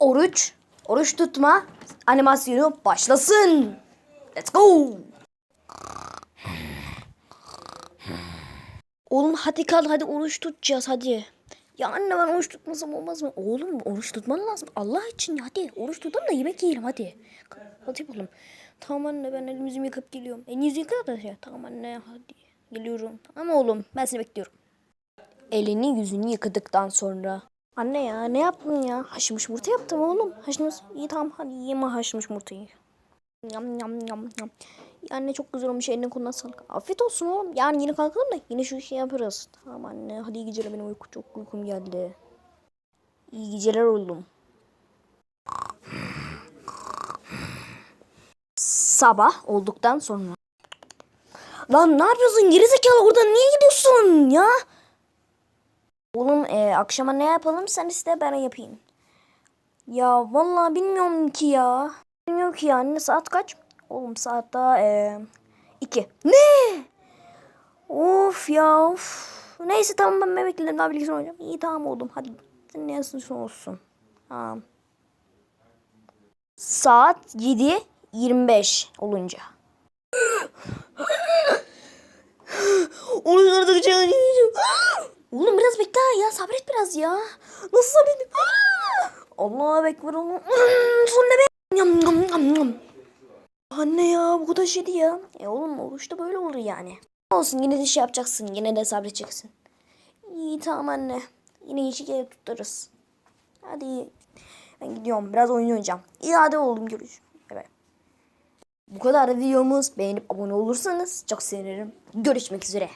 Oruç, oruç tutma animasyonu başlasın. Let's go. Oğlum hadi kal hadi oruç tutacağız hadi. Ya anne ben oruç tutmasam olmaz mı? Oğlum oruç tutman lazım. Allah için hadi oruç tutalım da yemek yiyelim hadi. Hadi oğlum. Tamam anne ben elimi yüzümü yıkayıp geliyorum. Elinizi yıka da şey. Tamam anne hadi. Geliyorum. Ama oğlum ben seni bekliyorum. Elini yüzünü yıkadıktan sonra. Anne ya ne yaptın ya? Haşmış yumurta yaptım oğlum. Haşmış. İyi tamam hadi yeme haşmış yumurtayı. Yam yam yam yam. Ya anne çok güzel olmuş eline koluna sağlık. Afiyet olsun oğlum. Yani yine kalkalım da yine şu işi yaparız. Tamam anne hadi iyi geceler benim uyku çok uykum geldi. İyi geceler oğlum. Sabah olduktan sonra. Lan ne yapıyorsun gerizekalı oradan niye gidiyorsun ya? Oğlum e, akşama ne yapalım sen iste ben yapayım. Ya vallahi bilmiyorum ki ya. Bilmiyorum ki ya anne saat kaç? Oğlum saat daha e, iki. Ne? Of ya of. Neyse tamam ben bebeklerim daha bilgisayar oynayacağım. İyi tamam oğlum hadi. Senin olsun olsun. Tamam. Saat 7.25 olunca. Onu artık çağıracağım. Oğlum biraz bekle ya sabret biraz ya. Nasıl sabredeyim? Allah'a bekler oğlum. Sonra be. Yam yam yam yam. Anne ya bu kadar şeydi ya. E oğlum oruçta böyle olur yani. Olsun yine de şey yapacaksın. Yine de sabredeceksin. İyi tamam anne. Yine işi kere tutarız. Hadi. Ben gidiyorum. Biraz oyun oynayacağım. İyi hadi oğlum görüşürüz. Evet. Bu kadar videomuz. Beğenip abone olursanız çok sevinirim. Görüşmek üzere.